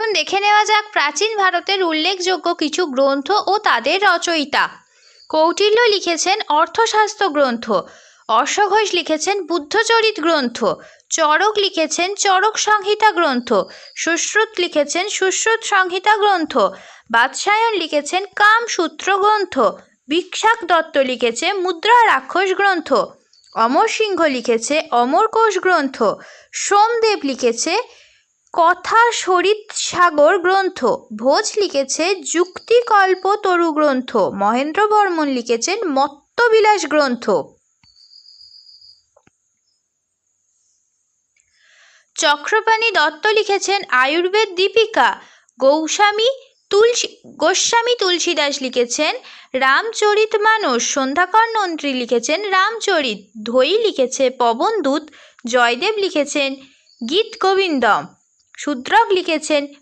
আসুন দেখে নেওয়া যাক প্রাচীন ভারতের উল্লেখযোগ্য কিছু গ্রন্থ ও তাদের রচয়িতা। কৌটিল্য লিখেছেন অর্থশাস্ত্র গ্রন্থ, অশ্বঘোষ লিখেছেন বুদ্ধচরিত গ্রন্থ চরক লিখেছেন চরক সংহিতা গ্রন্থ, সুশ্রুত লিখেছেন সুশ্রুত সংহিতা গ্রন্থ, বাদশায়ন লিখেছেন কামসূত্র গ্রন্থ বিক্ষাক দত্ত লিখেছে মুদ্রা রাক্ষস গ্রন্থ, অমর সিংহ লিখেছে অমরকোষ গ্রন্থ, সোমদেব লিখেছে কথা সরিত সাগর গ্রন্থ। ভোজ লিখেছে যুক্তিকল্প তরু গ্রন্থ। মহেন্দ্র বর্মন লিখেছেন মত্তবিলাস গ্রন্থ। চক্রপাণি দত্ত লিখেছেন আয়ুর্বেদ দীপিকা। গৌস্বামী তুলসী, গোস্বামী তুলসীদাস লিখেছেন রামচরিত মানস। সন্ধ্যাকর নন্ত্রী লিখেছেন রামচরিত। ধৈ লিখেছে পবনদূত। জয়দেব লিখেছেন গীত গোবিন্দম। শূদ্রক লিখেছেন